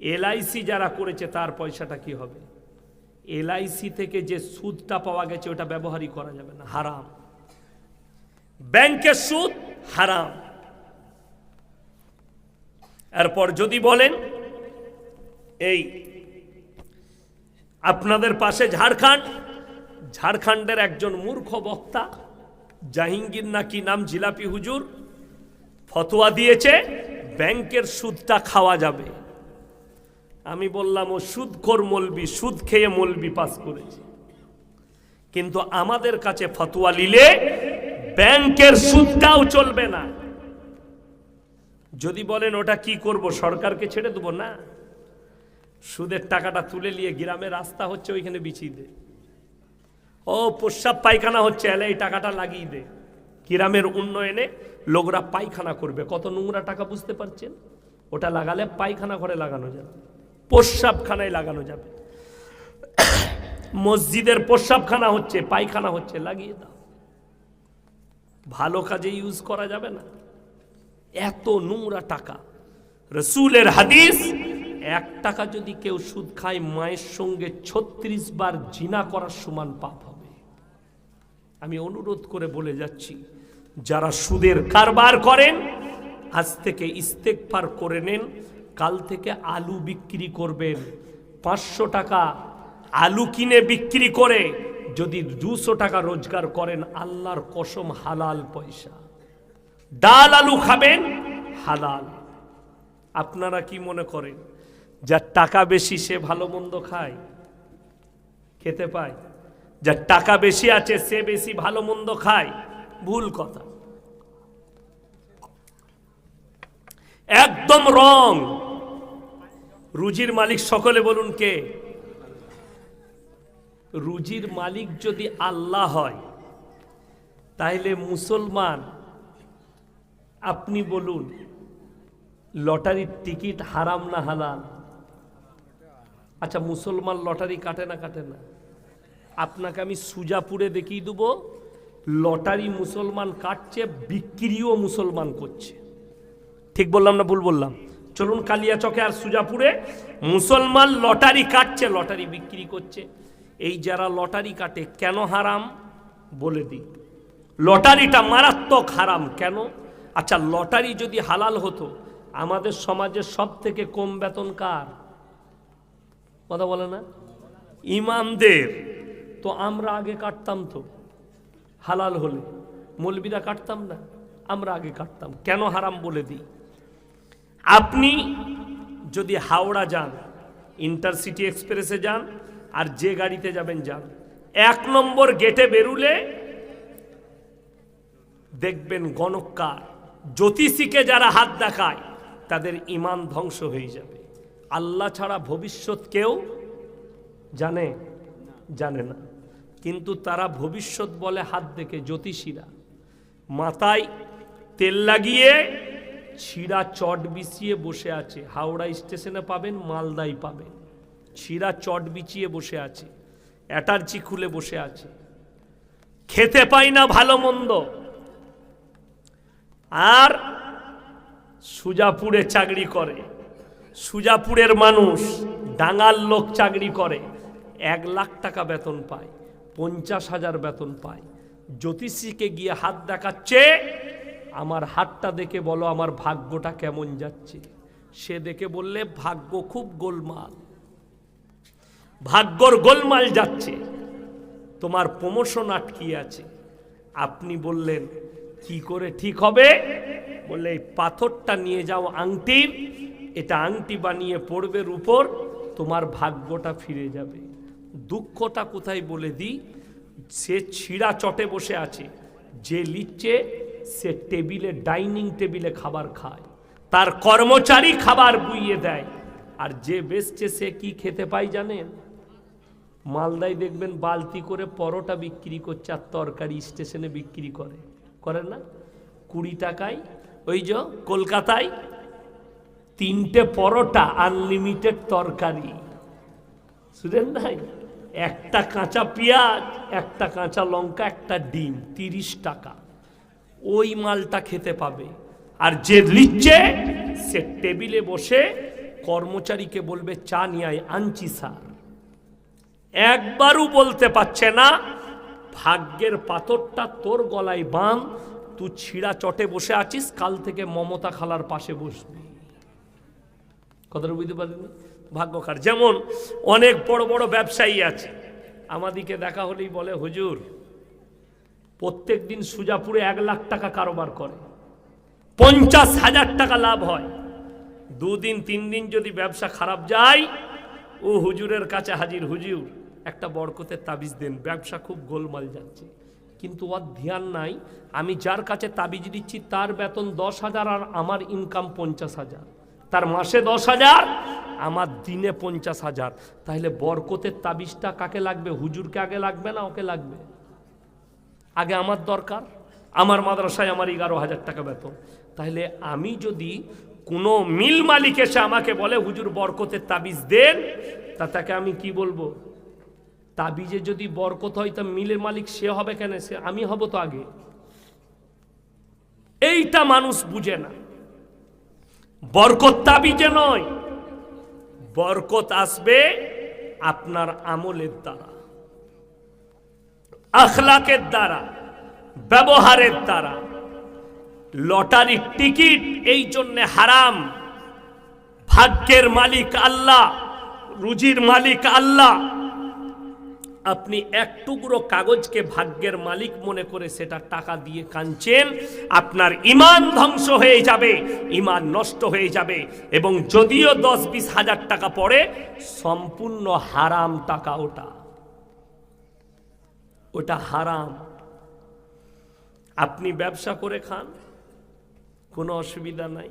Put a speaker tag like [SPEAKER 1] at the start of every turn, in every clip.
[SPEAKER 1] LIC যারা করেছে, তার পয়সাটা কি হবে? এলআইসি থেকে যে সুদটা পাওয়া গেছে, ওটা ব্যবহারই করা যাবে না, হারাম। ব্যাংকের সুদ হারাম। এরপর যদি বলেন, এই আপনাদের পাশে ঝাড়খণ্ড, ঝাড়খণ্ডের একজন মূর্খ বক্তা, জাহিঙ্গীর নাকি নাম জিলাপি হুজুর, ফতোয়া দিয়েছে, ব্যাংকের সুদটা খাওয়া যাবে। আমি বললাম, ও সুদখোর মলবি, সুদ খেয়ে মলবি পাস করেছে। কিন্তু আমাদের কাছে ফতোয়া নিলে ব্যাংকের সুদটাও চলবে না। যদি বলেন, ওটা কি করব, সরকারকে ছেড়ে দেবো? না। সুদের টাকাটা তুলে নিয়ে গ্রামে রাস্তা হচ্ছে ওইখানে বিছিয়ে দে। ও প্রস্রাব পায়খানা হচ্ছে, এলে এই টাকাটা লাগিয়ে দে। গ্রামের উন্নয়নে লোকরা পায়খানা করবে। কত নোংরা টাকা বুঝতে পারছেন? ওটা লাগালে পায়খানা ঘরে লাগানো যাবে। প্রস্রাবখানায় লাগানো যাবে। মসজিদের প্রস্রাবখানা হচ্ছে, পায়খানা হচ্ছে, লাগিয়ে দাও। ভালো কাজে ইউজ করা যাবে না। এত নোংরা টাকা। রসুলের হাদিস, এক টাকা যদি কেউ সুদ খায়, মায়ের সঙ্গে ছত্রিশ বার জিনা করার সমান পাপ হবে। আমি অনুরোধ করে বলে যাচ্ছি, যারা সুদের কারবার করেন, আজ থেকে ইস্তেকফার করে নেন কাল থেকে আলু বিক্রি করবেন। পাঁচশো টাকা আলু কিনে বিক্রি করে যদি দুশো টাকা রোজগার করেন, আল্লাহর কসম হালাল পয়সা। ডাল আলু খাবেন, হালাল। আপনারা কি মনে করেন, যার টাকা বেশি সে ভালো মন্দ খায়? খেতে পায়। যার টাকা বেশি আছে সে বেশি ভালো মন্দ খায়। ভুল কথা। একদম রং। রুজির মালিক সকলে বলুন কে? রুজির মালিক যদি আল্লাহ হয় তাহলে মুসলমান, আপনি বলুন, লটারির টিকিট হারাম না হালাল? আচ্ছা মুসলমান লটারি কাটে না কাটে না? আপনাকে আমি সুজাপুরে দেখিয়ে দেবো, লটারি মুসলমান কাটছে, বিক্রিও মুসলমান করছে। ঠিক বললাম না ভুল বললাম? চলুন কালিয়াচকে আর সুজাপুরে। মুসলমান লটারি কাটছে, লটারি বিক্রি করছে। এই যারা লটারি কাটে, কেন হারাম? বলে দিই। লটারিটা মারাত্মক হারাম। কেন? আচ্ছা লটারি যদি হালাল হতো, আমাদের সমাজের সব থেকে কম বেতন কার? কথা বলে না? ইমামদের। তো আমরা আগে কাটতাম তো, হালাল হলে। মৌলবিরা কাটতাম না? আমরা আগে কাটতাম। কেন হারাম বলে দিই? আপনি যদি হাওড়া যান ইন্টারসিটি এক্সপ্রেসে যান, আর যে গাড়িতে যাবেন যান, এক নম্বর গেটে বেরুলে দেখবেন গণকার। জ্যোতিষীকে যারা হাত দেখায়, তাদের ইমান ধ্বংস হয়ে যাবে। আল্লাহ ছাড়া ভবিষ্যৎ কেউ জানে? জানে না। কিন্তু তারা ভবিষ্যৎ বলে হাত দেখে জ্যোতিষীরা। মাথায় তেল লাগিয়ে ছিঁড়া চট বিছিয়ে বসে আছে। হাওড়া স্টেশনে পাবেন মালদাই পাবেন। ছিঁড়া চট বিছিয়ে বসে আছে। অ্যাটার্জি খুলে বসে আছে। খেতে পাই না ভালো মন্দ। আর সুজাপুরে চাকরি করে। সুজাপুরের মানুষ, ডাঙার লোক চাকরি করে। এক লাখ টাকা বেতন পায়, পঞ্চাশ হাজার বেতন পায়। জ্যোতিষীকে গিয়ে হাত দেখাচ্ছে আমার হাতটা দেখে বলো আমার ভাগ্যটা কেমন যাচ্ছে। সে দেখে বললে, ভাগ্য খুব গোলমাল। ভাগ্যর গোলমাল যাচ্ছে। তোমার প্রমোশন আটকিয়ে আছে। আপনি বললেন, কি করে ঠিক হবে? বললে, এই পাথরটা নিয়ে যাও আংটির, এটা আংটি বানিয়ে পড়বে উপর তোমার ভাগ্যটা ফিরে যাবে। দুঃখটা কোথায় বলে দিই? সে ছিঁড়া চটে বসে আছে। যে লিখছে সে টেবিলে, ডাইনিং টেবিলে খাবার খায়। তার কর্মচারী খাবার বুইয়ে দেয়। আর যে বেচছে সে কি খেতে পায় জানেন? মালদায় দেখবেন বালতি করে পরোটা বিক্রি করছে আর তরকারি স্টেশনে বিক্রি করে। করেন না? কুড়ি টাকায়, ওই যে কলকাতায় তিনটে পরোটা আনলিমিটেড তরকারি। শুনেন নাই? একটা কাঁচা পেঁয়াজ, একটা কাঁচা লঙ্কা, একটা ডিম, তিরিশ টাকা। ওই মালটা খেতে পাবে। আর যে লিখছে সে টেবিলে বসে কর্মচারীকে বলবে, চা নিয়ে আনছি স্যার। একবারও বলতে পারছে না, ভাগ্যের পাথরটা তোর গলায় বান তুই ছিঁড়া চটে বসে আছিস, কাল থেকে মমতা খালার পাশে বসবি। কথাটা বুঝতে পারিনি ভাগ্যকার। যেমন অনেক বড় বড় ব্যবসায়ী আছে, আমাদিকে দেখা হলেই বলে, হুজুর প্রত্যেক দিন সুজাপুরে এক লাখ টাকা কারোবার করে। পঞ্চাশ হাজার টাকা লাভ হয়। দুদিন, তিন দিন যদি ব্যবসা খারাপ যায়, ও হুজুরের কাছে হাজির, হুজুর, একটা বরকতের তাবিজ দেন, ব্যবসা খুব গোলমাল যাচ্ছে। কিন্তু ওর ধ্যান নাই, আমি যার কাছে তাবিজ দিচ্ছি, তার বেতন দশ হাজার আর আমার ইনকাম পঞ্চাশ হাজার। তার মাসে দশ হাজার, আমার দিনে পঞ্চাশ হাজার। তাহলে বরকতের তাবিজটা কাকে লাগবে? হুজুরকে আগে লাগবে না ওকে লাগবে? আগে আমার দরকার, আমার মাদ্রাসায় আমার এগারো হাজার টাকা বেতন। তাহলে আমি যদি কোনো মিল মালিক এসে আমাকে বলে, হুজুর বরকতের তাবিজ দেন, তা তাকে আমি কি বলব? তাবিজে যদি বরকত হয়, তা মিলের মালিক সে হবে কেন? সে আমি হব তো আগে। এইটা মানুষ বুঝে না। বরকত তাবিজে নয়, বরকত আসবে আপনার আমলের দ্বারা। আখলাকের দ্বারা, ব্যবহারের দ্বারা। লটারির টিকিট এই জন্যে হারাম। ভাগ্যের মালিক আল্লাহ, রুজির মালিক আল্লাহ। আপনি এক টুকরো কাগজকে ভাগ্যের মালিক মনে করে সেটা টাকা দিয়ে কাঁদছেন, আপনার ইমান ধ্বংস হয়ে যাবে, ইমান নষ্ট হয়ে যাবে। এবং যদিও দশ বিশ হাজার টাকা পড়ে, সম্পূর্ণ হারাম টাকা ওটা। ওটা হারাম। আপনি ব্যবসা করে খান, কোনো অসুবিধা নাই।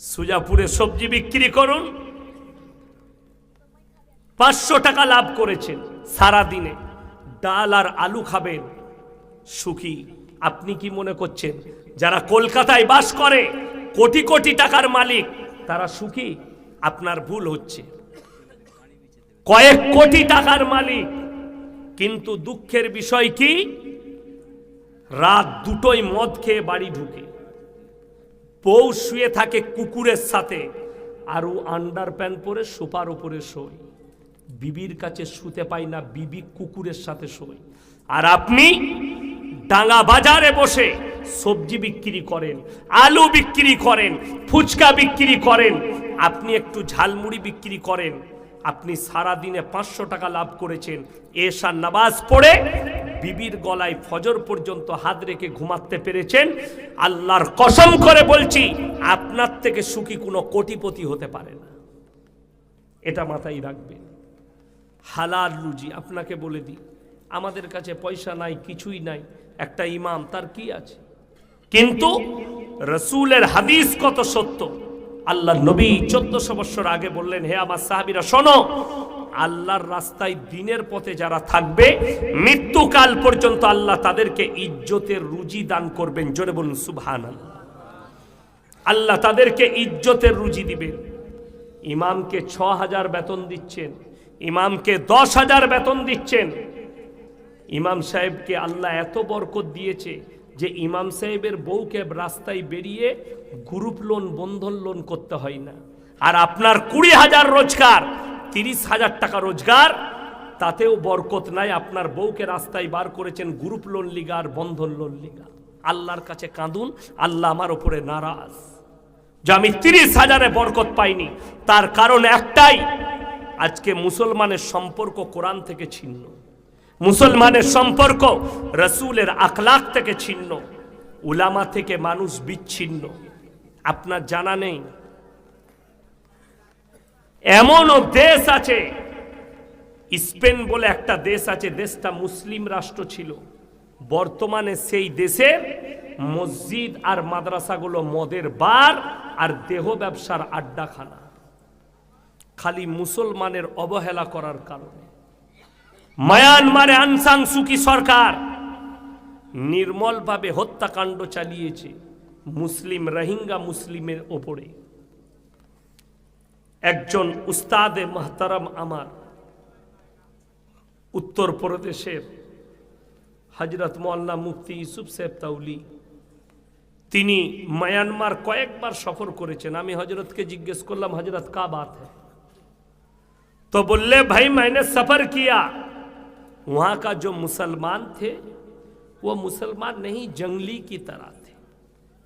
[SPEAKER 1] সুজাপুরে সবজি বিক্রি করুন, পাঁচশো টাকা লাভ করেছেন সারা দিনে ডাল আর আলু খাবেন, সুখী। আপনি কি মনে করছেন, যারা কলকাতায় বাস করে, কোটি কোটি টাকার মালিক, তারা সুখী? আপনার ভুল হচ্ছে। কয়েক কোটি টাকার মালিক কিন্তু দুঃখের বিষয় কি? রাত দুটোই মদ খেয়ে বাড়ি ঢুকে। বউ শুয়ে থাকে কুকুরের সাথে আর ও আন্ডার প্যান্ট পরে সোফার উপরে শোয়। বিবির কাছে শুতে পাই না, বিবি কুকুরের সাথে শোয়। আর আপনি ডাঙ্গা বাজারে বসে সবজি বিক্রি করেন, আলু বিক্রি করেন, ফুচকা বিক্রি করেন, আপনি একটু ঝালমুড়ি বিক্রি করেন আপনি সারা দিনে পাঁচশো টাকা লাভ করেছেন। এসার নামাজ পড়ে বিবির গলায় ফজর পর্যন্ত হাত রেখে ঘুমাতে পেরেছেন। আল্লাহর কসম করে বলছি, আপনার থেকে সুখী কোনো কোটিপতি হতে পারে না। এটা মাথায় রাখবেন। হালাল রুজি, আপনাকে বলে দিই, আমাদের কাছে পয়সা নাই, কিছুই নাই, একটা ইমাম, তার কি আছে? কিন্তু রসুলের হাদিস কত সত্য? আল্লাহ নবী চোদ্দশো বছর আগে বললেন, হে আমার সাহাবিরা, শোনো, আল্লাহর রাস্তায় দিনের পথে যারা থাকবে, মৃত্যুকাল পর্যন্ত আল্লাহ তাদেরকে ইজ্জতের রুজি দান করবেন। জোরে বলুন সুবহান আল্লাহ তাদেরকে ইজ্জতের রুজি দিবেন। ইমামকে ছ হাজার বেতন দিচ্ছেন, ইমামকে দশ হাজার বেতন দিচ্ছেন। ইমাম সাহেবকে আল্লাহ এত বরকত দিয়েছে যে ইমাম সাহেবের বউকে রাস্তায় বেরিয়ে গ্রুপ লোন, বন্ধন লোন করতে হয় না। আর আপনার কুড়ি হাজার রোজগার, তিরিশ হাজার টাকা রোজগার, তাতেও বরকত নাই। আপনার বউকে রাস্তায় বার করেছেন গ্রুপ লোন লিগা আর বন্ধন লোন লিগা। আল্লাহর কাছে কাঁদুন, আল্লাহ আমার ওপরে নারাজ। যে আমি তিরিশ হাজারে বরকত পাইনি, তার কারণ একটাই, আজকে মুসলমানের সম্পর্ক কোরআন থেকে ছিন্ন। মুসলমানের সম্পর্ক রসুলের আখলাক থেকে ছিন্ন। উলামা থেকে মানুষ বিচ্ছিন্ন। আপনার জানা নেই। এমনও দেশ আছে, স্পেন বলে একটা দেশ আছে, দেশটা মুসলিম রাষ্ট্র ছিল। বর্তমানে সেই দেশের মসজিদ আর মাদ্রাসাগুলো মদের বার আর দেহ ব্যবসার আড্ডাখানা। খালি মুসলমানের অবহেলা করার কারণে। মায়ানমারে আনসাং সুকি সরকার নির্মলভাবে হত্যাকাণ্ড চালিয়েছে। মুসলিম রোহিঙ্গা মুসলিমের ওপরে একজন উস্তাদে মাহতারাম আমার উত্তরপ্রদেশের হজরত মোল্লা মুফতি ইউসুফ সাহেব তাউলি তিনি মায়ানমার কয়েকবার সফর করেছেন আমি হজরতকে জিজ্ঞেস করলাম হজরত কা বাত है तो बोले भाई मैंने सफर किया वहां का जो मुसलमान थे वो मुसलमान नहीं जंगली की तरह थे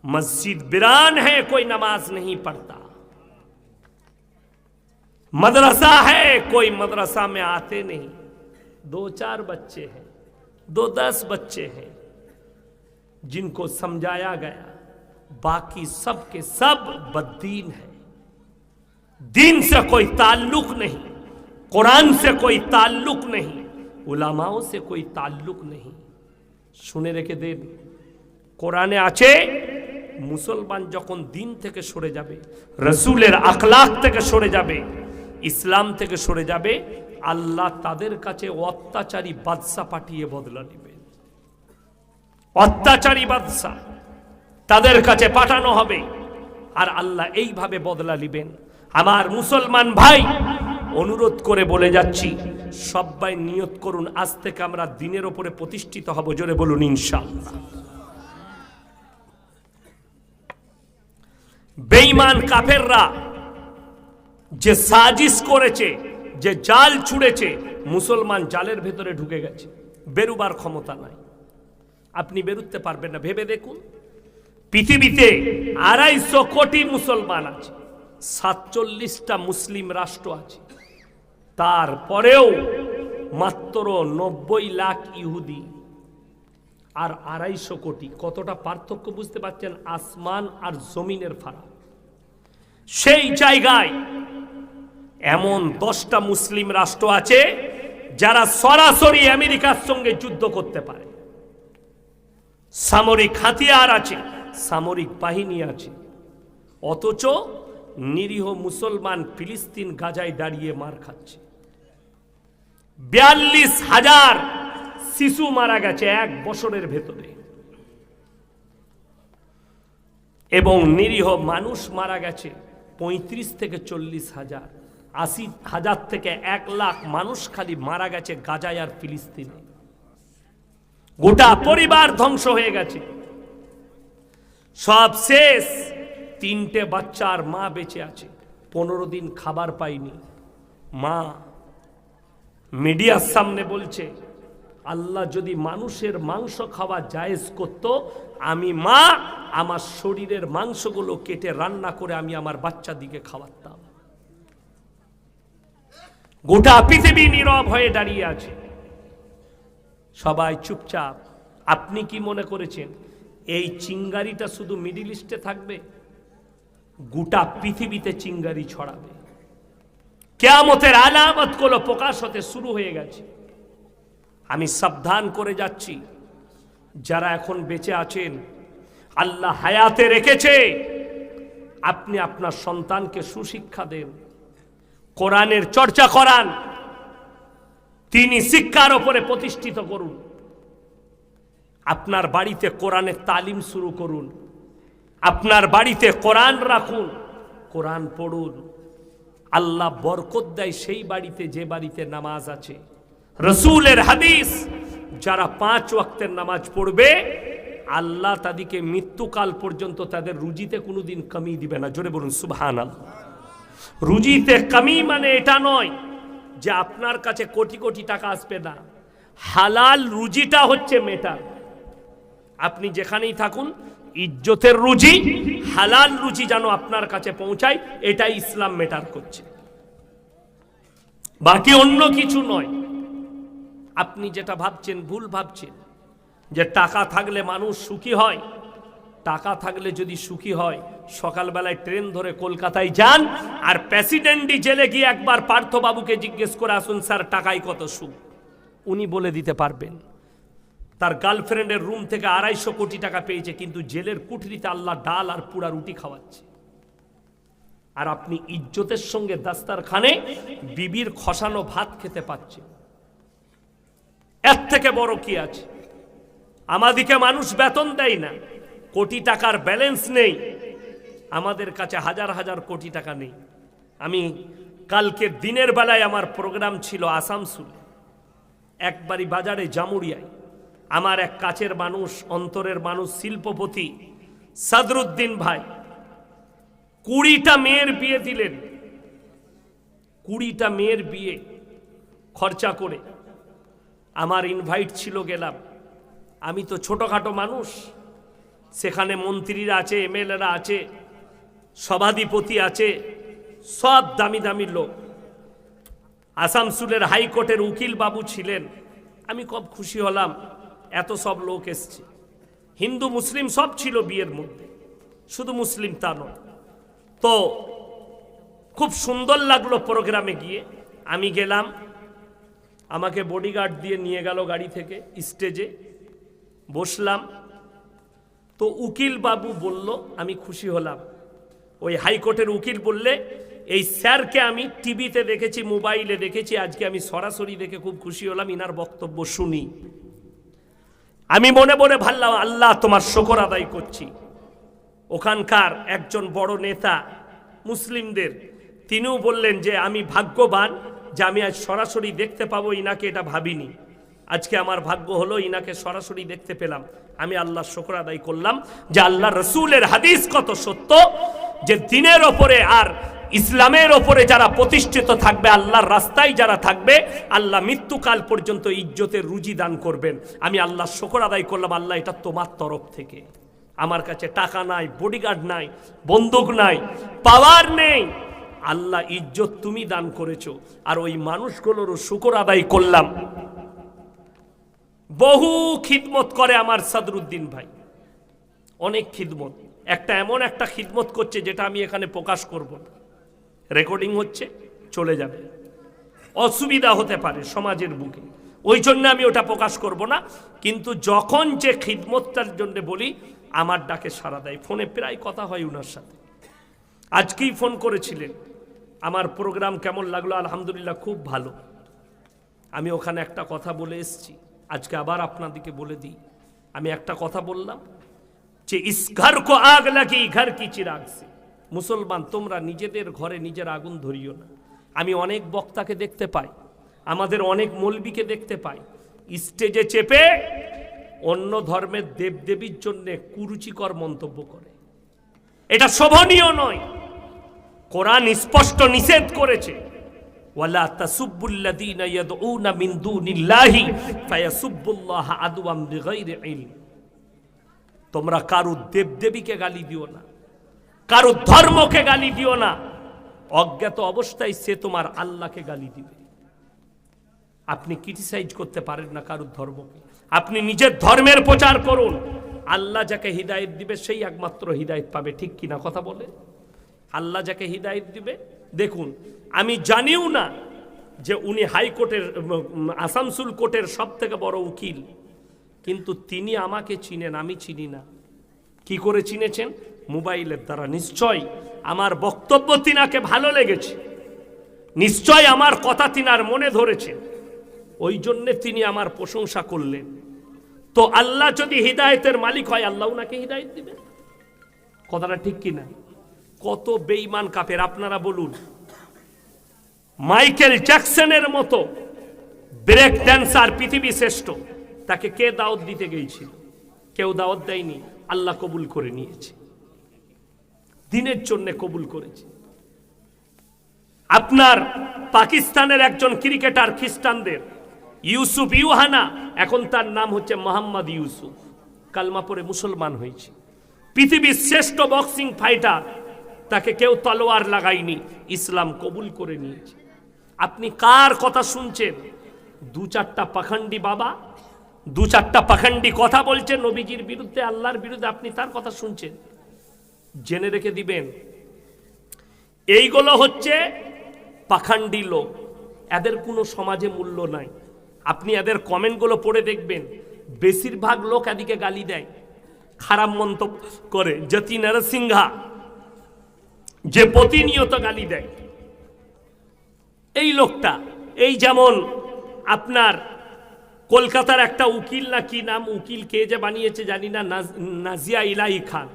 [SPEAKER 1] मस्जिद बिरान है कोई नमाज नहीं पढ़ता मदरसा है कोई मदरसा में आते नहीं दो चार बच्चे हैं दो दस बच्चे हैं जिनको समझाया गया बाकी सब के सब बददीन है दीन से कोई ताल्लुक नहीं कुरान से कोई ताल्लुक नहीं उलामाओं से कोई ताल्लुक नहीं শুনে রেখে দেন কোরআনে আছে মুসলমান যখন দিন থেকে সরে যাবে, রসুলের আখলাক থেকে সরে যাবে, ইসলাম থেকে সরে যাবে, আল্লাহ তাদের কাছে অত্যাচারী বাদশা পাঠিয়ে বদলা নেবেন অত্যাচারী বাদশা তাদের কাছে পাঠানো হবে আর আল্লাহ এইভাবে বদলা নিবেন। আমার মুসলমান ভাই, অনুরোধ করে বলে যাচ্ছি, সবাই নিয়ত করুন, আজ থেকে আমরা দিনের ওপরে প্রতিষ্ঠিত হব, জোরে বলুন ইনশাআল্লাহ। বেঈমান কাফেররা যে সাজিশ করেছে, যে জাল ছুঁড়েছে, মুসলমান জালের ভেতরে ঢুকে গেছে। বেরুবার ক্ষমতা নাই। আপনি বেরুতে পারবেন না। ভেবে দেখুন, পৃথিবীতে আড়াইশো কোটি মুসলমান আছে, সাতচল্লিশটা মুসলিম রাষ্ট্র আছে। তারপরেও মাত্র নব্বই লাখ ইহুদি আর আড়াইশো কোটি। কতটা পার্থক্য বুঝতে পারছেন? আসমান আর জমিনের ফারাক। সেই জায়গায় এমন দশটা মুসলিম রাষ্ট্র আছে যারা সরাসরি আমেরিকার সঙ্গে যুদ্ধ করতে পারে। সামরিক হাতিয়ার আছে, সামরিক বাহিনী আছে। অথচ নিরীহ মুসলমান ফিলিস্তিন গাজায় দাঁড়িয়ে মার খাচ্ছে। বিয়াল্লিশ হাজার শিশু মারা গেছে এক বছরের ভেতরে। এবং নিরীহ মানুষ মারা গেছে পঁয়ত্রিশ থেকে চল্লিশ হাজার, আশি হাজার থেকে এক লাখ মানুষ খালি মারা গেছে গাজায় আর ফিলিস্তিনে। গোটা পরিবার ধ্বংস হয়ে গেছে। সব শেষ। তিনটে বাচ্চার মা বেঁচে আছে। পনেরো দিন খাবার পাইনি মা মিডিয়ার সামনে বলছে আল্লাহ যদি মানুষের মাংস খাওয়া জায়েজ করত, আমি মা আমার শরীরের মাংসগুলো কেটে রান্না করে আমি আমার বাচ্চাদিকে খাওয়াতাম। গোটা পৃথিবী নীরব হয়ে দাঁড়িয়ে আছে। সবাই চুপচাপ। আপনি কি মনে করেছেন, এই চিঙ্গারিটা শুধু মিডিল ইস্টে থাকবে? গোটা পৃথিবীতে চিঙ্গারি ছড়াবে। কেয়ামতের আলামতগুলো প্রকাশ হতে শুরু হয়ে গেছে। আমি সাবধান করে যাচ্ছি। যারা এখন বেঁচে আছেন, আল্লাহ হায়াতে রেখেছে। আপনি আপনার সন্তানকে সুশিক্ষা দেন, কোরআনের চর্চা করান, তিনি শিক্ষার ওপরে প্রতিষ্ঠিত করুন। আপনার বাড়িতে কোরআনের তালিম শুরু করুন। আপনার বাড়িতে কোরআন রাখুন, কোরআন পড়ুন। আল্লাহ বরকত দেয় সেই বাড়িতে যে বাড়িতে নামাজ আছে। রসুলের হাদিস, যারা পাঁচ ওয়াক্তের নামাজ পড়বে, আল্লাহ তাদেরকে মৃত্যুকাল পর্যন্ত তাদের রুজিতে কোনোদিন কমি দিবে না। জোরে বলুন সুবহান রুজিতে কমি মানে এটা নয় যে আপনার কাছে কোটি কোটি টাকা আসবে না। হালাল রুজিটা হচ্ছে মেটার আপনি যেখানেই থাকুন, ইজ্জতের রুজি, হালাল রুজি যেন আপনার কাছে পৌঁছায়, এটাই ইসলাম মেটার করছে। বাকি অন্য কিছু নয়। আপনি যেটা ভাবছেন ভুল ভাবছেন, যে টাকা থাকলে মানুষ সুখী হয়, টাকা থাকলে যদি সুখী হয়, সকালবেলায় ট্রেন ধরে কলকাতায় যান আর প্রেসিডেন্টই জেলে গিয়ে একবার পার্থবাবুকে জিজ্ঞেস করে আসুন, স্যার, টাকায় কত সুখ? উনি বলে দিতে পারবেন। তার গার্লফ্রেন্ডের রুম থেকে আড়াইশো কোটি টাকা পেয়েছে, কিন্তু জেলের কুঠরিতে আল্লাহ ডাল আর পুরা রুটি খাওয়াচ্ছে। আর আপনি ইজ্জতের সঙ্গে দাস্তারখানে বিবির খসানো ভাত খেতে পাচ্ছেন। এর থেকে বড় কি আছে? আমাদিকে মানুষ বেতন দেয় না, কোটি টাকার ব্যালেন্স নেই, আমাদের কাছে হাজার হাজার কোটি টাকা নেই। আমি কালকে দিনের বেলায় আমার প্রোগ্রাম ছিল আসামসুল, একবারই বাজারে জামুরিয়ায় আমার এক কাছের মানুষ, অন্তরের মানুষ, শিল্পপতি সাদরুদ্দিন ভাই, কুড়িটা মেয়ের বিয়ে দিলেন। কুড়িটা মেয়ের বিয়ে খরচা করে আমার ইনভাইট ছিল গেলাম। আমি তো ছোটোখাটো মানুষ। সেখানে মন্ত্রীরা আছে, এমএলএরা আছে, সভাধিপতি আছে, সব দামি দামি লোক। আসামসুলের হাইকোর্টের উকিল বাবু ছিলেন। আমি খুব খুশি হলাম, এত সব লোক এসছে। হিন্দু, মুসলিম সব ছিল বিয়ের মধ্যে। শুধু মুসলিম তা নয়। তো খুব সুন্দর লাগল প্রোগ্রামে গিয়ে। আমি গেলাম আমাকে বডিগার্ড দিয়ে নিয়ে গেল গাড়ি থেকে স্টেজে বসলাম। তো উকিল বাবু বলল, আমি খুশি হলাম। ওই হাইকোর্টের উকিল বললে, এই স্যারকে আমি টিভিতে দেখেছি, মোবাইলে দেখেছি, আজকে আমি সরাসরি দেখে খুব খুশি হলাম, ইনার বক্তব্য শুনি। আমি মনে মনে ভাবলাম, আল্লাহ তোমার শকর আদায় করছি। ওখানকার একজন বড় নেতা, মুসলিমদের, তিনিও বললেন যে, আমি ভাগ্যবান যে আমি আজ সরাসরি দেখতে পাবো, ইনাকে এটা ভাবিনি। আজকে আমার ভাগ্য হলো, ইনাকে সরাসরি দেখতে পেলাম। আমি আল্লাহর শকর আদায় করলাম যে আল্লাহ রসুলের হাদিস কত সত্য, যে দিনের ওপরে আর ইসলামের ওপরে যারা প্রতিষ্ঠিত থাকবে, আল্লাহর রাস্তায় যারা থাকবে, আল্লাহ মৃত্যুকাল পর্যন্ত ইজ্জতের রুজি দান করবেন। আমি আল্লাহর শকর আদায় করলাম, আল্লাহ এটা তোমার তরফ থেকে। আমার কাছে টাকা নাই বডিগার্ড নাই, বন্দুক নাই পাওয়ার নেই। আল্লাহ ইজ্জত তুমি দান করেছ। আর ওই মানুষগুলোরও শুকর আদায় করলাম। বহু খিদমত করে আমার সাদরুদ্দিন ভাই। অনেক খিদমত। একটা এমন একটা খিদমত করছে যেটা আমি এখানে প্রকাশ করব রেকর্ডিং হচ্ছে, চলে যাবে। অসুবিধা হতে পারে সমাজের বুকে। ওই জন্য আমি ওটা প্রকাশ করব না। কিন্তু যখন যে খিদমতটার জন্য বলি, আমার ডাকে সাড়া দেয়। ফোনে প্রায় কথা হয় উনার সাথে। আজকেই ফোন করেছিলেন। আমার প্রোগ্রাম কেমন লাগল? আলহামদুলিল্লাহ খুব ভালো। আমি ওখানে একটা কথা বলে এসেছি। আজকে আবার আপনাদেরকে বলে দিই। আমি একটা কথা বললাম যে, ইস ঘর কো আগ লাগি, ঘর কি চিরাগ সে? মুসলমান, তোমরা নিজেদের ঘরে নিজের আগুন ধরিও না। আমি অনেক বক্তাকে দেখতে পাই। আমাদের অনেক মলবিকে দেখতে পাই। স্টেজে চেপে অন্য ধর্মের দেবদেবীর জন্য কুরুচিকর মন্তব্য করে। এটা শোভনীয় নয়। কোরআন স্পষ্ট নিষেধ করেছে। ওয়ালা তাসুব্বুল্লাযীনা ইয়াদউনা মিন দুনিল্লাহি ফায়াসুব্বুল্লাহ আদওয়াম বিগাইরি ইলম। তোমরা কারু দেবদেবীকে গালি দিও না কারু ধর্মকে গালি দিও না। অজ্ঞাত অবস্থায় সে তোমার আল্লাহকে গালি দিবে। আপনি ক্রিটিসাইজ করতে পারেন না কারুর ধর্মকে। আপনি নিজের ধর্মের প্রচার করুন। আল্লাহ যাকে হৃদায়ত দিবে, সেই একমাত্র হৃদায়ত পাবে। ঠিক কিনা কথা বলে? আল্লাহ যাকে হৃদায়ত দিবে দেখুন আমি জানিও না যে উনি হাইকোর্টের উম, আসানসোল কোর্টের সব থেকে বড় উকিল কিন্তু তিনি আমাকে চিনেন আমি চিনি না। কি করে চিনেছেন? মোবাইলের দ্বারা। নিশ্চয় আমার বক্তব্য তিনাকে ভালো লেগেছে। নিশ্চয় আমার কথা তিনার মনে ধরেছেন ওই জন্যে তিনি আমার প্রশংসা করলেন। তো আল্লাহ যদি হৃদায়তের মালিক হয় আল্লাহ ওনাকে হৃদায়ত দিবেন। কথাটা ঠিক কিনা? কত বেইমান কাপের আপনারা বলুন। মাইকেল জ্যাকসনের মতো ব্রেক ড্যান্সার পৃথিবী শ্রেষ্ঠ। তাকে কে দাওয়াত দিতে গিয়েছিল? কেউ দাওয়াত দেয়নি, আল্লাহ কবুল করে নিয়েছে। দিনের জন্য কবুল করেছে। আপনার পাকিস্তানের একজন ক্রিকেটার খ্রিস্টানদের, ইউসুফ ইউহানা, এখন তার নাম হচ্ছে মোহাম্মদ ইউসুফ। কালমা পরে মুসলমান হয়েছে। পৃথিবীর শ্রেষ্ঠ বক্সিং ফাইটার তাকে কেউ তলোয়ার লাগায়নি, ইসলাম কবুল করে নিয়েছে। আপনি কার কথা শুনছেন? দু চারটা পাখান্ডি বাবা, দু চারটা পাখান্ডি কথা বলছেন নবীজির বিরুদ্ধে, আল্লাহর বিরুদ্ধে, আপনি তার কথা শুনছেন। জেনে রেখে দিবেন, এইগুলো হচ্ছে পাখান্ডি লোক। এদের কোনো সমাজে মূল্য নাই। আপনি এদের কমেন্টগুলো পড়ে দেখবেন। বেশিরভাগ লোক এদিকে গালি দেয়। খারাপ মন্তব্য করে। যতি নরসিংহা যে প্রতিনিয়ত গালি দেয়। এই লোকটা, এই যেমন আপনার কলকাতার একটা উকিল না কি নাম, উকিল কে যে বানিয়েছে জানি না নাজিয়া ইলাহি খান,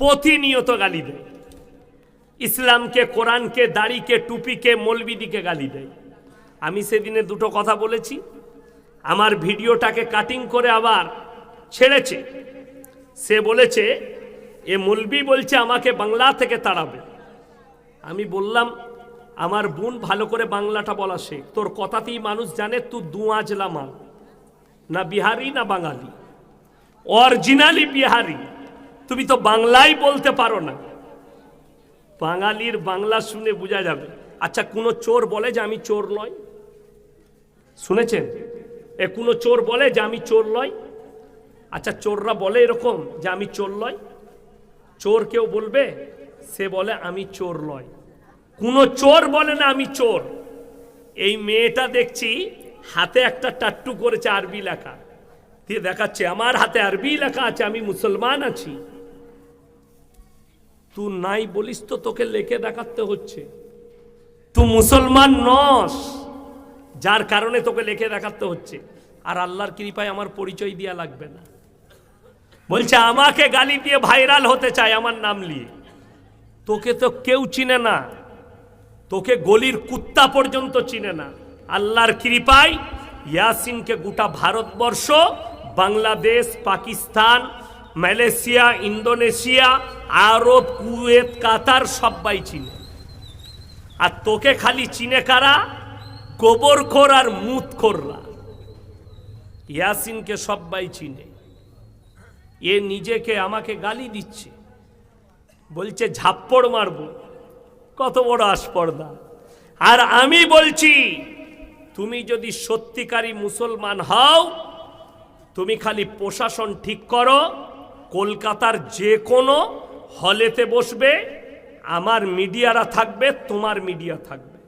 [SPEAKER 1] প্রতিনিয়ত গালি দেয়। ইসলামকে, কোরআনকে, দাড়িকে, টুপিকে, মলবিদিকে গালি দেয়। আমি সেদিনে দুটো কথা বলেছি। আমার ভিডিওটাকে কাটিং করে আবার ছেড়েছে। সে বলেছে এ মুলবি বলছে আমাকে বাংলা থেকে তাড়াবে। আমি বললাম, আমার বোন ভালো করে বাংলাটা বলা শেখ। তোর কথাতেই মানুষ জানে তুই দুয়াজলা মাল না বিহারি, না বাঙালি। অরিজিনালি বিহারি। তুমি তো বাংলাই বলতে পারো না। বাঙালির বাংলা শুনে বোঝা যাবে। আচ্ছা কোনো চোর বলে যে আমি চোর নয় শুনেছেন? এ কোনো চোর বলে যে আমি চোর নয় আচ্ছা চোররা বলে এরকম যে আমি চোর নয় চোর কেউ বলবে? সে বলে, আমি চোর নয়। কোনো চোর বলে না, আমি চোর। এই মেয়েটা দেখছি হাতে একটা টাট্টু করেছে আরবি লেখা। দিয়ে দেখাচ্ছে? আমার হাতে আরবি লেখা আছে, আমি মুসলমান আছি। তুই নাই বলিস তো তোকে লেখে দেখাতে হচ্ছে। তুই মুসলমান নস, যার কারণে তোকে লেখে দেখাতে হচ্ছে। আর আল্লাহর কৃপায় আমার পরিচয় দেওয়া লাগবে না। বলছে, আমাকে গালি দিয়ে ভাইরাল হতে চায় আমার নাম নিয়ে। তোকে তো কেউ চিনে না। তোকে গলির কুত্তা পর্যন্ত চিনে না। আল্লাহর কৃপায় ইয়াসিনকে গোটা Bharatbarsha, Bangladesh, Pakistan, Malaysia, Indonesia, Arab, Kuwait, Qatar সবাই চিনে। আর তোকে খালি চিনে কারা? গোবরখোর আর মুতখোররা। ইয়াসিনকে সবাই চিনে। এ নিজেকে আমাকে গালি দিচ্ছে। বলছে, ঝাপ্পড় মারবো। কত বড় আসপর্দা আর আমি বলছি, তুমি যদি সত্যিকারী মুসলমান হও, তুমি খালি প্রশাসন ঠিক করো, কলকাতার যে কোনো হলেতে বসবে, আমার মিডিয়ারা থাকবে, তোমার মিডিয়া থাকবে।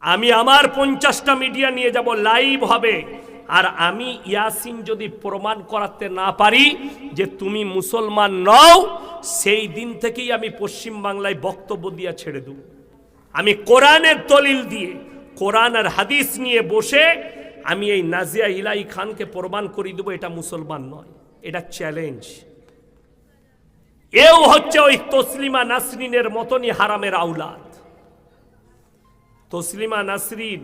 [SPEAKER 1] আমি আমার পঞ্চাশটা মিডিয়া নিয়ে যাব, লাইভ হবে। আর আমি ইয়াসিন যদি প্রমাণ করাতে না পারি যে তুমি মুসলমান নও, সেই দিন থেকেই আমি পশ্চিম বাংলায় বক্তব্য দিয়ে ছেড়ে দেব। আমি কোরআনের দলিল দিয়ে, কোরআন আর হাদিস নিয়ে বসে আমি এই নাজিয়া ইলাই খানকে প্রমাণ করিয়ে দেবো এটা মুসলমান নয়, এটা চ্যালেঞ্জ এও হচ্ছে ওই তসলিমা নাসরিনের মতনই হারামের আউলাদ তসলিমা নাসরিন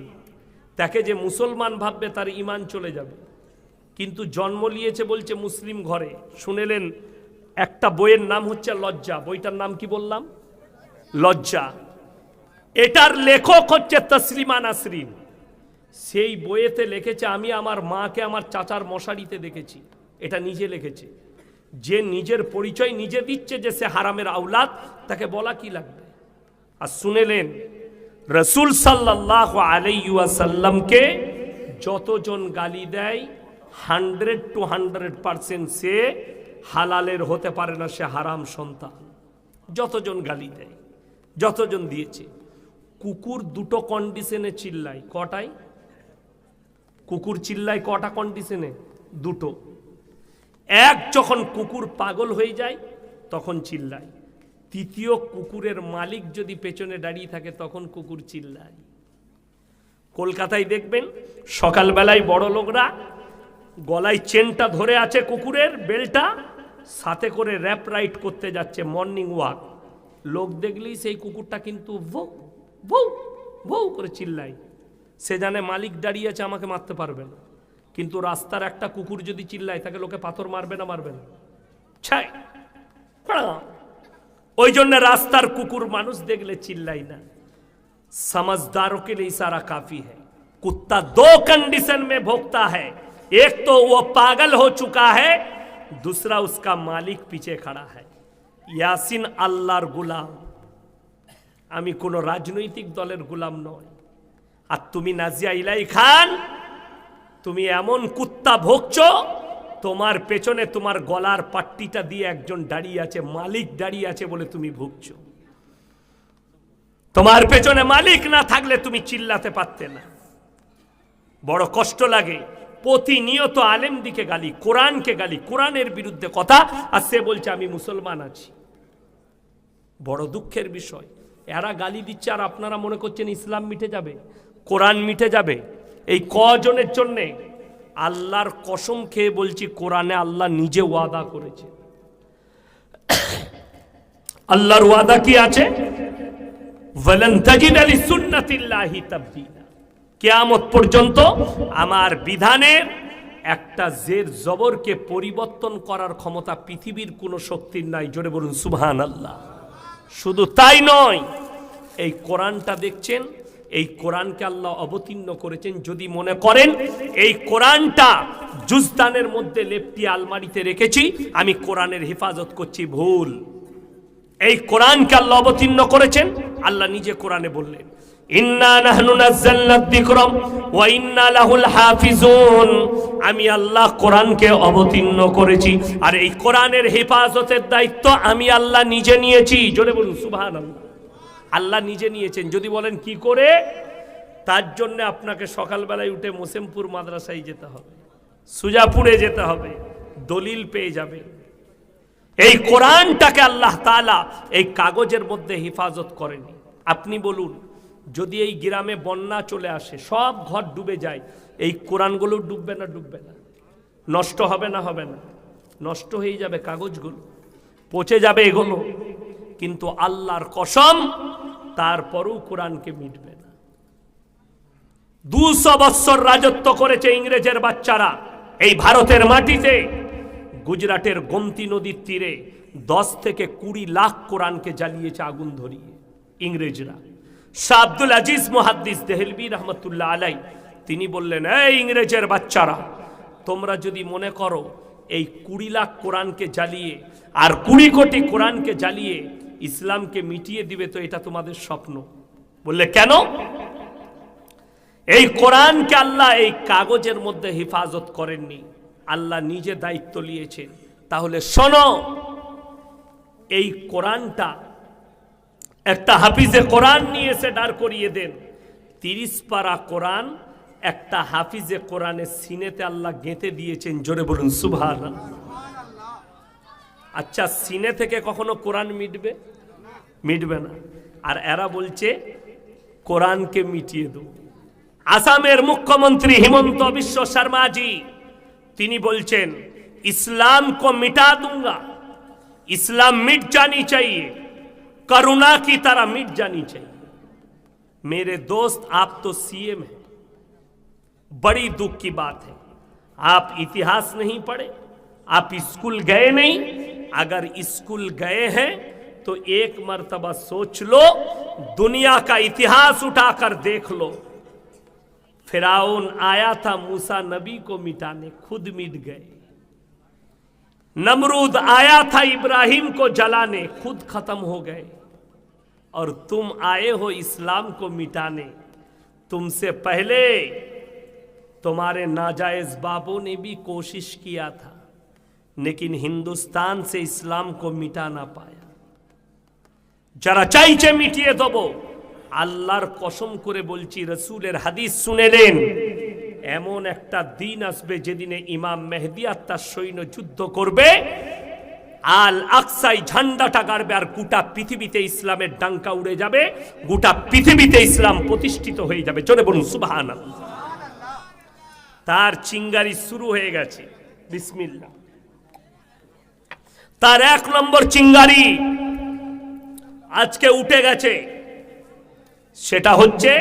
[SPEAKER 1] তাকে যে মুসলমান ভাববে তার ইমান চলে যাবে। কিন্তু জন্ম নিয়েছে বলছে মুসলিম ঘরে। শুনেলেন, একটা বইয়ের নাম হচ্ছে লজ্জা। বইটার নাম কি বললাম? লজ্জা। এটার লেখক হচ্ছে তসলিমা নাসরিন। সেই বইয়েতে লিখেছে, আমি আমার মাকে আমার চাচার মশারিতে দেখেছি। এটা নিজে লিখেছে। যে নিজের পরিচয় নিজে দিচ্ছে যে সে হারামের আউলাদ তাকে বলা কি লাগবে? আর শুনেলেন রসুল সাল্লাহ আলাইসাল্লামকে যতজন গালি দেয়, হান্ড্রেড টু হান্ড্রেড পার্সেন্ট সে হালালের হতে পারে না, সে হারাম সন্তান। যতজন গালি দেয়, যতজন দিয়েছে। কুকুর দুটো কন্ডিশনে চিল্লায় কটাই কুকুর চিল্লায় কটা কন্ডিশনে দুটো। এক যখন কুকুর পাগল হয়ে যায়, তখন চিল্লায়। তৃতীয় কুকুরের মালিক যদি পেছনে দাঁড়িয়ে থাকে, তখন কুকুর চিল্লায়। কলকাতায় দেখবেন, সকালবেলায় বড় লোকরা গলায় চেনটা ধরে আছে কুকুরের বেলটা, সাথে করে র্যাপ রাইড করতে যাচ্ছে মর্নিং ওয়াক। লোক দেখলেই সেই কুকুরটা কিন্তু ভৌ ভৌ ভৌ করে চিল্লায়। সে জানে মালিক দাঁড়িয়ে আছে, আমাকে মারতে পারবে না। কিন্তু রাস্তার একটা কুকুর যদি চিল্লায়, তাকে লোকে পাথর মারবে না মারবে না। ছাই। ওই জন্য রাস্তার কুকুর মানুষ দেখলে চিল্লাই না समझदारों के लिए इशारा काफी है कुत्ता दो कंडीशन में भोगता है एक तो वो पागल हो चुका है दूसरा उसका मालिक पीछे खड़ा है ইয়াসিন আল্লাহর গুলাম আমি কোনো রাজনৈতিক দলের গুলাম নয় আর তুমি নাজিয়া ইলাই খান তুমি এমন কুত্তা ভোগছ তোমার পেছনে তোমার গলার পাট্টিটা দিয়ে একজন দাঁড়িয়ে আছে, মালিক দাঁড়িয়ে আছে বলে তুমি ভুগছো। তোমার পেছনে মালিক না থাকলে তুমি চিল্লাতে পারতে না। বড় কষ্ট লাগে, প্রতিনিয়ত আলেম দিকে গালি, কোরআনকে গালি, কোরআনের বিরুদ্ধে কথা, আর সে বলছে, আমি মুসলমান আছি। বড় দুঃখের বিষয়, এরা গালি দিচ্ছে, আর আপনারা মনে করছেন ইসলাম মিটে যাবে, কোরআন মিটে যাবে। এই কজনের জন্যে আল্লাহর কসম খেয়ে বলছি, কোরআনে আল্লাহ নিজে ওয়াদা করেছে। আল্লাহর ওয়াদা কি আছে? কিয়ামত পর্যন্ত আমার বিধানের একটা জের জবরকে পরিবর্তন করার ক্ষমতা পৃথিবীর কোনো শক্তির নাই। জোরে বলুন সুবহান আল্লাহ শুধু তাই নয়, এই কোরআনটা দেখছেন এই কোরআনকে আল্লাহ অবতীর্ণ করেছেন যদি মনে করেন, এই কোরআনটা জুজদানের মধ্যে লেপটি আলমারিতে রেখেছি, আমি কোরআনের হেফাজত করছি, ভুল। এই কোরআনকে আল্লাহ অবতীর্ণ করেছেন, আল্লাহ নিজে কোরআনে বললেন আমি আল্লাহ কোরআনকে অবতীর্ণ করেছি, আর এই কোরআনের হেফাজতের দায়িত্ব আমি আল্লাহ নিজে নিয়েছি। জোরে বলুন, সুবহানাল্লাহ। আল্লাহ নিজে নিয়েছেন। যদি বলেন কি করে? তার জন্য আপনাকে সকালবেলায় উঠে মোসেমপুর মাদ্রাসায় যেতে হবে। সুজাপুরে যেতে হবে। দলিল পেয়ে যাবে। এই কোরআনটাকে আল্লাহ তাআলা এই কাগজের মধ্যে হেফাজত করেনি। আপনি বলুন, যদি এই গ্রামে বন্যা চলে আসে, সব ঘর ডুবে যায়, এই কোরআনগুলো ডুববে না ডুববে না? নষ্ট হবে না হবে না? নষ্ট হয়ে যাবে কাগজগুলো। পচে যাবে এগুলো। কিন্তু আল্লাহর কসম তারপরেও কোরআনকে মিটবে না। দুশো বৎসর রাজত্ব করেছে ইংরেজের বাচ্চারা। এই ভারতের মাটিতে, গুজরাটের গোমতি নদীর তীরে দশ থেকে কুড়ি লাখ কোরআনকে জ্বালিয়েছে আগুন ধরিয়ে ইংরেজরা। শাহ আজিজ মুহাদ্দিস দেহলবি রহমতুল্লাহ আলাই তিনি বললেন, এই ইংরেজের বাচ্চারা, তোমরা যদি মনে করো, এই কুড়ি লাখ কোরআনকে জ্বালিয়ে আর কুড়ি কোটি কোরআনকে জ্বালিয়ে ইসলামকে মিটিয়ে দিবে তো এটা তোমাদের স্বপ্ন। বললে, কেন? এই কোরআনকে আল্লাহ এই কাগজের মধ্যে হেফাজত করেননি। আল্লাহ নিজে দায়িত্ব নিয়েছেন। তাহলে শোনো, এই কোরআনটা একটা হাফিজে কোরআন নিয়ে এসে দাঁড় করিয়ে দেন। তিরিশ পারা কোরআন একটা হাফিজে কোরআনের সিনেতে আল্লাহ গেঁথে দিয়েছেন। জোরে বলুন সুভান আচ্ছা সিনে থেকে কখনো কোরআন মিটবে মিটবে না আর এরা বলছে কোরআনকে মিটিয়ে দেবো আসামের মুখ্যমন্ত্রী হিমন্ত বিশ্ব শর্মাজি তিনি বলছেন इस्लाम को मिटा दूंगा इस्लाम मिट जानी चाहिए करुणा की तरह मिट जानी चाहिए मेरे दोस्त आप तो सीएम हैं बड़ी दुख की बात है आप इतिहास नहीं पढ़े आप स्कूल गए नहीं? अगर स्कूल गए हैं तो एक मर्तबा सोच लो, दुनिया का इतिहास उठाकर देख लो। फिराउन आया था, मूसा नबी को मिटाने, खुद मिट गए। नमरूद आया था, इब्राहिम को जलाने, खुद खत्म हो गए। और तुम आए हो इस्लाम को मिटाने। तुमसे पहले तुम्हारे नाजायज बाबों ने भी कोशिश किया था। लेकिन हिंदुस्तान से इस्लाम को मिटा ना पाया যারা চাইছে মিটিয়ে দেবো আল্লাহর কসম করে বলছি রসুলের হাদিস শুনেলেন এমন একটা দিন আসবে যেদিনে ইমাম মেহদি আর তার সৈন্য যুদ্ধ করবে আল আকসাই ঝান্ডাটা গাড়বে আর গোটা পৃথিবীতে ইসলামের ডাঙ্কা উড়ে যাবে গোটা পৃথিবীতে ইসলাম প্রতিষ্ঠিত হয়ে যাবে চলে বলুন সুবাহান তার চিঙ্গারি শুরু হয়ে গেছে বিসমিল্লা তার এক নম্বর চিঙ্গারি আজকে উঠে গেছে। সেটা হচ্ছে